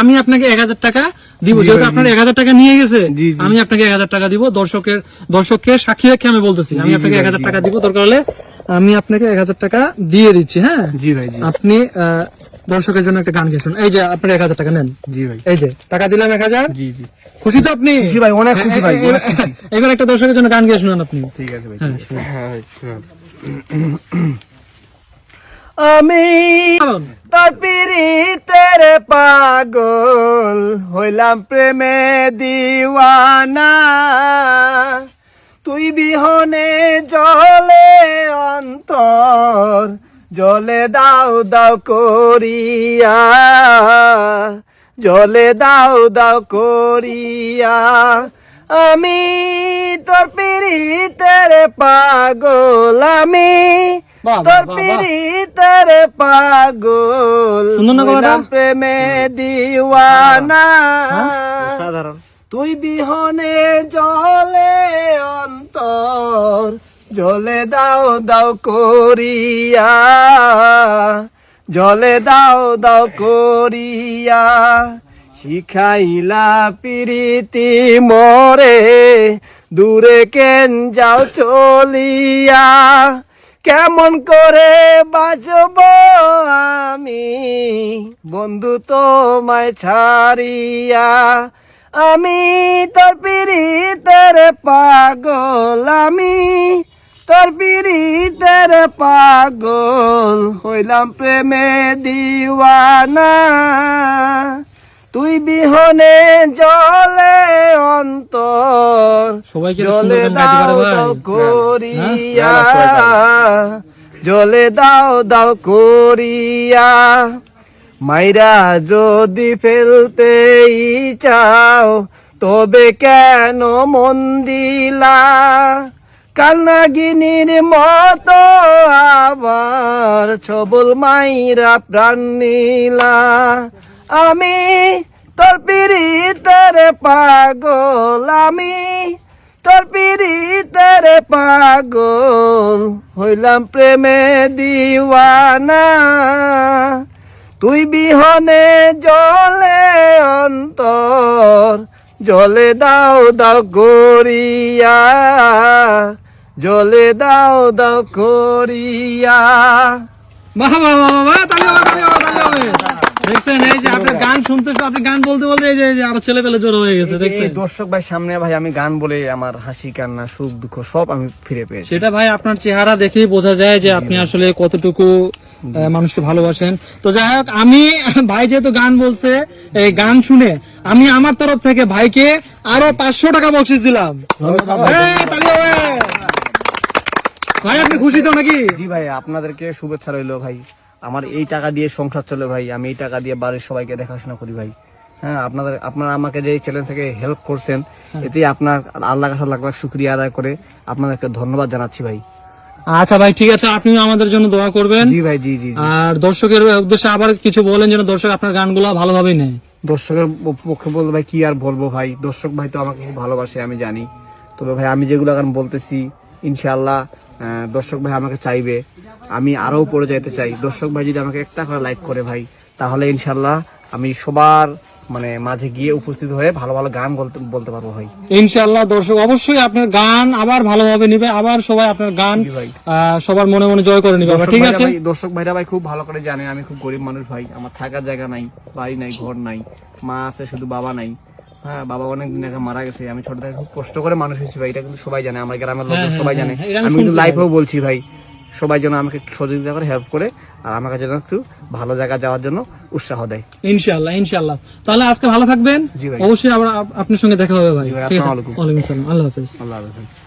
আমি আপনাকে এক হাজার টাকা দিব যেহেতু আপনার এক হাজার টাকা নিয়ে গেছে জি, জি। আমি আপনাকে এক হাজার টাকা দিব দর্শকের দর্শককে সাক্ষী রেখে আমি বলতেছি আমি আপনাকে এক হাজার টাকা দিব দরকার হলে আমি আপনাকে এক হাজার টাকা দিয়ে দিচ্ছি হ্যাঁ? জি ভাই আপনি আহ, দর্শকের জন্য একটা গান গেছেন এই যে আপনার এক হাজার টাকা নেন। জি ভাই। এই যে টাকা দিলাম এক হাজার। জি জি। খুশি তো আপনি? খুশি ভাই, অনেক খুশি ভাই। এবার একটা দর্শকের জন্য গান গিয়ে শুনুন আপনি। ঠিক আছে ভাই হ্যাঁ, ঠিক আছে। হ্যাঁ ভাই, হ্যাঁ। আমি তোর পীড়িতের পাগল হইলাম প্রেমে দিওয়ানা। তুই বিহনে জলে অন্তর জলে দাও দাও করিয়া। জলে দাও দাও করিয়া। আমি তোর পীড়িতের পাগল আমি তোর। পীড়িতের পাগল প্রেমে দিওয়ানা। সাধারণ তুই বিহনে জলে অন্তর জলে দাও দাও করিয়া। জলে দাও দাও করিয়া। শিখাইলা প্রীতি মরে দূরে কেন যাও চলিয়া। কেমন করে বাঁচব আমি? বন্ধু তোমায় ছাড়িয়া আমি তোর পীড়িতের পাগল আমি। তোর পীড়িতের পাগল হইলাম প্রেমে দিওয়ানা। তুই বিহনে জলে অন্তর সবাইকে জলে। দাও করিয়া হ্যাঁ? জলে দাও দাও করিয়া। মাইরা যদি ফেলতেই চাও তবে কেন মন দিলা? কালনাগিনীর মতো আবার ছবল মাইরা প্রাণ নিলা। আমি তোর পীড়িতের পাগল আমি তোর পীড়িতের পাগল হইলাম প্রেমে দিওয়ানা। তুই বিহনে জলে অন্তর জলে দাও দাও করিয়া জলে দাও দাও করিয়া। বাহ বাহ বাহ, বাহ, তালি হবে, তালি হবে, তালি হবে। দেখছেন এই যে আপনার গান শুনতে আপনি গান বলতে বলতে এই যে আরও ছেলে পেলে জড়ো হয়ে গেছে দেখছেন? দর্শক ভাই সামনে ভাই আমি গান বলে আমার হাসি কান্না সুখ দুঃখ সব আমি ফিরে পেয়েছি। সেটা ভাই আপনার চেহারা দেখেই বোঝা যায় যে আপনি আসলে কতটুকু মানুষকে ভালোবাসেন। তো যাই হোক আমি ভাই যেহেতু গান বলছে এই গান শুনে আমি আমার তরফ থেকে ভাইকে আরও পাঁচশো টাকা বকশিস দিলাম। ভাই আপনি খুশি তো নাকি? জি ভাই আপনাদেরকে শুভেচ্ছা রইল ভাই। আমার এই টাকা দিয়ে সংসার চলে ভাই আমি এই টাকা দিয়ে বাড়ির সবাইকে দেখাশোনা করি ভাই। হ্যাঁ আপনাদের আপনারা আমাকে যে চ্যানেল থেকে হেল্প করছেন এতে আপনার আল্লাহ কাছে লাখ লাখ শুক্রিয়া আদায় করে আপনাদেরকে ধন্যবাদ জানাচ্ছি ভাই। আচ্ছা ভাই ঠিক আছে আপনিও আমাদের জন্য দোয়া করবেন। জি ভাই জি জি। আর দর্শকের উদ্দেশ্যে আবার কিছু বলেন যেন দর্শক আপনার গানগুলো ভালোভাবেই নেয়। দর্শকের পক্ষে বলব ভাই কি আর বলব ভাই? দর্শক ভাই তো আমাকে খুব ভালোবাসে আমি জানি। তবে ভাই আমি যেগুলো এখন বলতেছি ইনশাআল্লাহ দর্শক ভাই আমাকে চাইবে। আমি আরও পড়ে যাইতে চাই। দর্শক ভাই যদি আমাকে একটা করে লাইক করে ভাই তাহলে ইনশাআল্লাহ আমি সবার মানে মাঝে গিয়ে উপস্থিত হয়ে ভালো ভালো গান বলতে পারব ভাই। ইনশাআল্লাহ দর্শক অবশ্যই আপনার গান আবার ভালোভাবে নিবে আবার সবাই আপনার গান সবার মনে মনে জয় করে নিবে। ঠিক আছে? দর্শক ভাইরা ভাই খুব ভালো করে জানে আমি খুব গরিব মানুষ ভাই আমার থাকার জায়গা নাই বাড়ি নাই ঘর নাই মা আছে শুধু বাবা নাই। হ্যাঁ বাবা অনেক দিন আগে মারা গেছে আমি ছোট থেকে খুব কষ্ট করে মানুষ হয়েছি ভাই এটা কিন্তু সবাই জানে আমার গ্রামের লোক হ্যাঁ, সবাই হ্যাঁ, জানে। হ্যাঁ, আমি কিন্তু লাইফেও বলছি ভাই। সবাই যেন আমাকে একটু সহযোগিতা করে হেল্প করে আর আমাকে যেন একটু ভালো জায়গা যাওয়ার জন্য উৎসাহ দেয়। ইনশাল্লাহ ইনশাআল্লাহ। তাহলে আজকে ভালো থাকবেন। জি ভাই। অবশ্যই আবার আপনার সঙ্গে দেখা হবে ভাই। ওয়ালাইকুম আসসালাম। আল্লাহ হাফেজ। আল্লাহ হাফেজ।